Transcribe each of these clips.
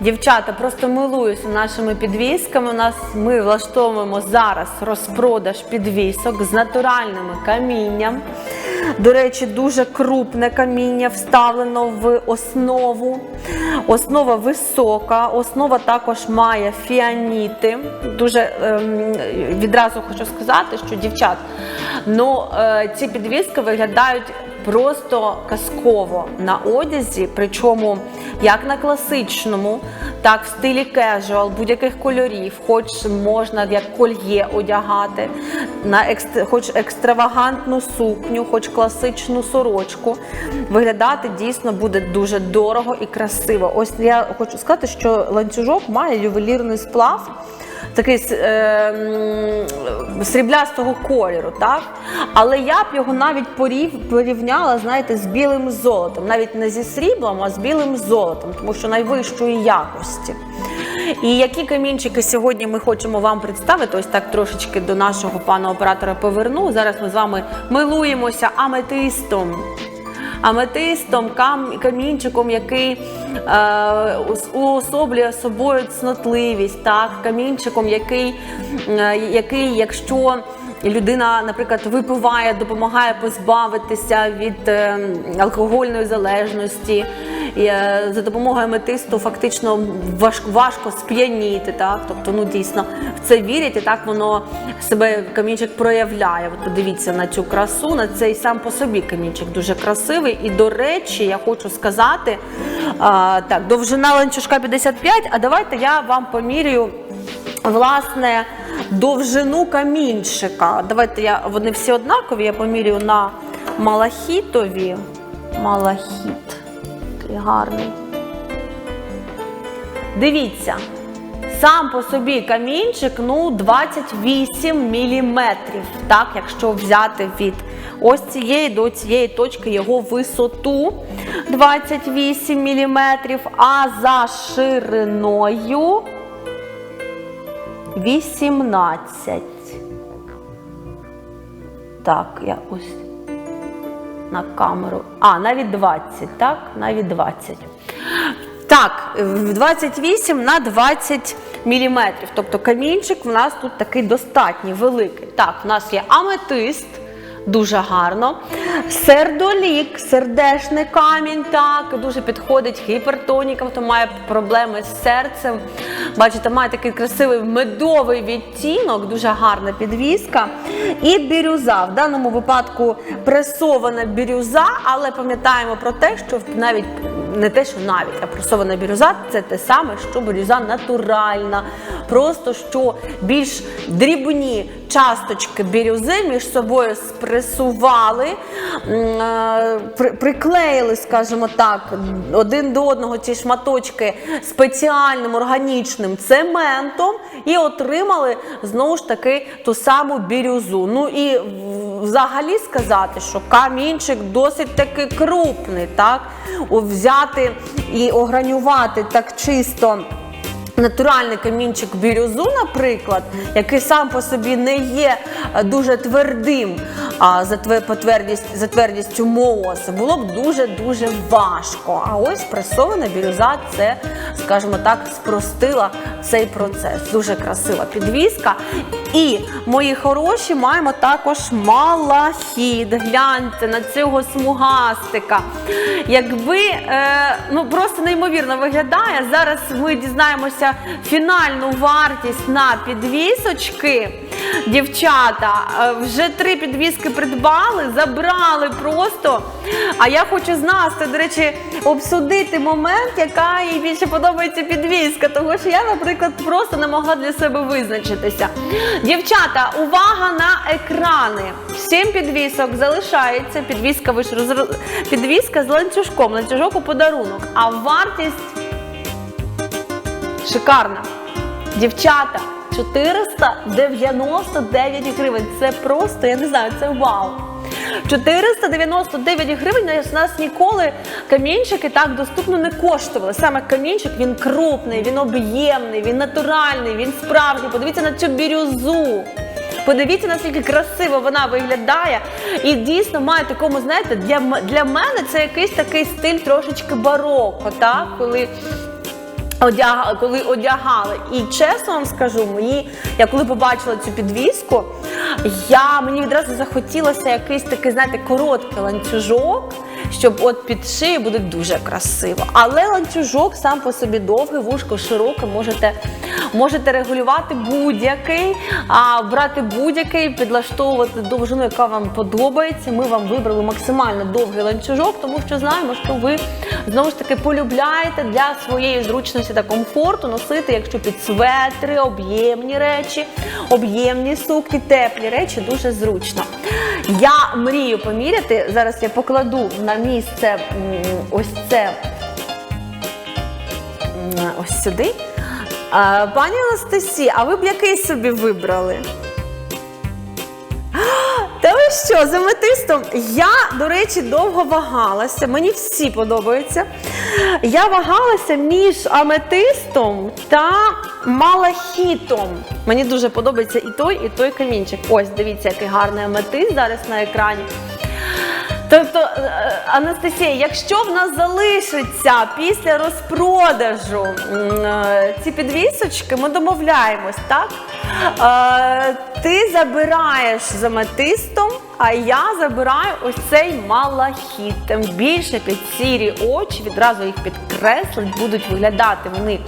Дівчата, просто милуюся нашими підвісками. У нас ми влаштовуємо зараз розпродаж підвісок з натуральними камінням. До речі, дуже крупне каміння вставлено в основу. Основа висока, основа також має фіаніти. Дуже ем, відразу хочу сказати, що дівчат, ну е, ці підвіски виглядають просто казково на одязі, причому як на класичному, так в стилі кежуал, будь-яких кольорів, хоч можна як кольє одягати, на екст... хоч екстравагантну сукню, хоч класичну сорочку. Виглядати дійсно буде дуже дорого і красиво. Ось я хочу сказати, що ланцюжок має ювелірний сплав такий е, сріблястого кольору, так? Але я б його навіть порів, порівняла, знаєте, з білим золотом. Навіть не зі сріблом, а з білим золотом, тому що найвищої якості. І які камінчики сьогодні ми хочемо вам представити, ось так трошечки до нашого пана оператора поверну. Зараз ми з вами милуємося аметистом. Аметистом, кам, камінчиком, який е, уособлює собою цнотливість, так? камінчиком, який, е, який, якщо людина, наприклад, випиває, допомагає позбавитися від е, алкогольної залежності. Е, за допомогою аметисту фактично важко, важко сп'яніти, так? Тобто, ну дійсно в це вірять, і так воно себе камінчик проявляє. От подивіться на цю красу, на цей сам по собі камінчик дуже красивий. І до речі, я хочу сказати, а, так, довжина ланцюжка 55, а давайте я вам поміряю. Власне, довжину камінчика. Давайте я вони всі однакові. Я поміряю на малахітові. Малахіт. Такий гарний. Дивіться, сам по собі камінчик ну 28 міліметрів. Так, якщо взяти від ось цієї до цієї точки його висоту 28 міліметрів, а за шириною 18. Так, я ось на камеру. А, навіть 20, так? Навіть 20. Так, в 28 на 20 міліметрів. Тобто камінчик в нас тут такий достатній, великий. Так, в нас є аметист. Дуже гарно. Сердолік, сердешний камінь, так, дуже підходить гіпертонікам, хто має проблеми з серцем. Бачите, має такий красивий медовий відтінок, дуже гарна підвіска. І бірюза. В даному випадку пресована бірюза, але пам'ятаємо про те, що навіть не те, що навіть, а пресована бірюза це те саме, що бірюза натуральна. Просто що більш дрібні часточки бірюзи між собою спресували, м, е, приклеїли, скажімо так, один до одного ці шматочки спеціальним органічним цементом і отримали знову ж таки ту саму бірюзу. Ну і взагалі сказати, що камінчик досить таки крупний, так? Взяти і огранювати так чисто. Натуральний камінчик бірюзу, наприклад, який сам по собі не є е, дуже твердим а, за, твердість, за твердістю мооса, було б дуже-дуже важко. А ось пресована бірюза це, скажімо так, спростила цей процес. Дуже красива підвіска. І, мої хороші, маємо також малахіт. Гляньте на цього смугастика. Якби е, ну просто неймовірно виглядає. Зараз ми дізнаємося фінальну вартість на підвісочки. Дівчата е, вже три підвіски придбали, забрали просто. А я хочу з Настю, до речі, обсудити момент, яка їй більше подобається підвіска. Тому що я, наприклад, просто не могла для себе визначитися. Дівчата, увага на екрани. Сім підвісок залишається. Підвіска ви ж розр- підвіска з ланцюжком, ланцюжок у подарунок. А вартість шикарна. Дівчата, 499 гривень. Це просто, я не знаю, це вау. 499 гривень у нас ніколи камінчики так доступно не коштували. Саме камінчик він крупний, він об'ємний, він натуральний, він справжній. Подивіться на цю бірюзу. Подивіться, наскільки красиво вона виглядає. І дійсно має такому, знаєте, для, для мене це якийсь такий стиль трошечки бароко, так? коли одяга, коли одягали. І чесно вам скажу, мені, я коли побачила цю підвіску, я, мені відразу захотілося якийсь такий, знаєте, короткий ланцюжок, щоб от під шиєю буде дуже красиво. Але ланцюжок сам по собі довгий, вушко широке, можете, можете регулювати будь-який, а брати будь-який, підлаштовувати довжину, яка вам подобається. Ми вам вибрали максимально довгий ланцюжок, тому що знаємо, що ви знову ж таки полюбляєте для своєї зручності та комфорту носити, якщо під светри, об'ємні речі, об'ємні сукні, теплі речі дуже зручно. Я мрію поміряти. Зараз я покладу на місце ось це ось сюди. Пані Анастасі, а ви б який собі вибрали? Що, з аметистом? Я, до речі, довго вагалася. Мені всі подобаються. Я вагалася між аметистом та малахітом. Мені дуже подобається і той, і той камінчик. Ось, дивіться, який гарний аметист зараз на екрані. Тобто, е, Анастасія, якщо в нас залишиться після розпродажу е, ці підвісочки, ми домовляємось, так? Е, Ти забираєш з аметистом, а я забираю ось цей малахіт. Тим більше під сірі очі, відразу їх підкреслить, будуть виглядати вони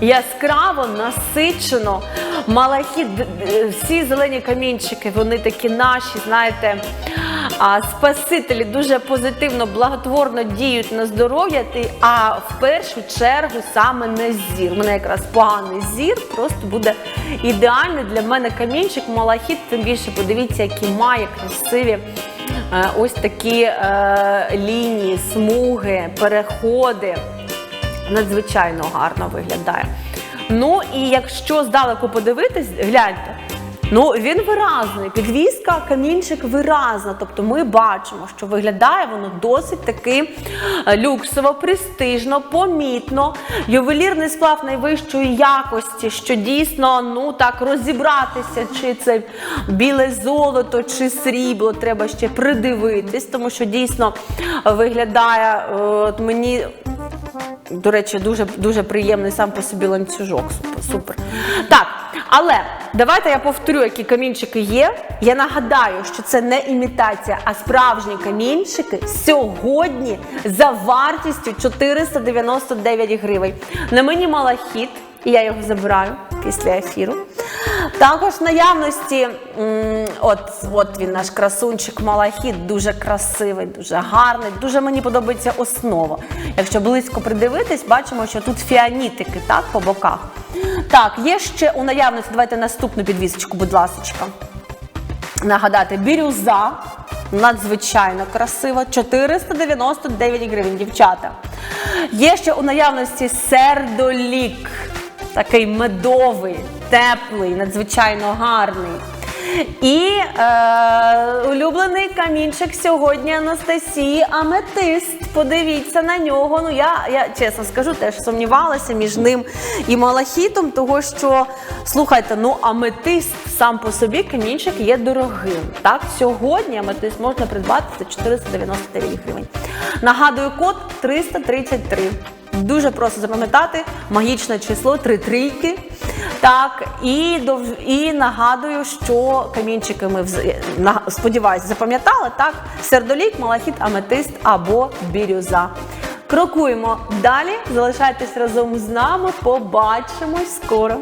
яскраво, насичено. Малахіт, всі зелені камінчики, вони такі наші, знаєте, а, спасителі дуже позитивно, благотворно діють на здоров'я, ти- а в першу чергу саме на зір. У мене якраз поганий зір, просто буде ідеальний для мене камінчик, малахіт, тим більше подивіться, які має красиві. е, Ось такі е, лінії, смуги, переходи надзвичайно гарно виглядає. Ну і якщо здалеку подивитись, гляньте. Ну, він виразний. Підвіска, камінчик виразна. Тобто ми бачимо, що виглядає воно досить таки е, люксово, престижно, помітно. Ювелірний сплав найвищої якості, що дійсно ну так розібратися, чи це біле золото, чи срібло, треба ще придивитись, тому що дійсно виглядає е, от мені до речі, дуже дуже приємний сам по собі ланцюжок. Супер, супер. Так, але давайте я повторю, які камінчики є. Я нагадаю, що це не імітація, а справжні камінчики сьогодні за вартістю 499 гривень. На мені малахіт, і я його забираю після ефіру. Також наявності, от, от він наш красунчик Малахіт, дуже красивий, дуже гарний, дуже мені подобається основа. Якщо близько придивитись, бачимо, що тут фіанітики так, по боках. Так, є ще у наявності, давайте наступну підвісочку, будь ласка. Нагадати, бірюза. Надзвичайно красива, 499 гривень, дівчата. Є ще у наявності сердолік, такий медовий, теплий, надзвичайно гарний. І е, улюблений камінчик сьогодні Анастасії Аметист. Подивіться на нього. Ну я, я чесно скажу, теж сумнівалася між ним і малахітом, того що слухайте, ну аметист сам по собі камінчик є дорогим. Так, сьогодні аметист можна придбати за 499 гривень. Нагадую, код 333. Дуже просто запам'ятати магічне число три трійки. Так, і дов- і нагадую, що камінчики ми на- сподіваюсь, запам'ятали. Так, сердолік, малахіт, аметист або бірюза. Крокуємо далі. Залишайтесь разом з нами. Побачимось скоро.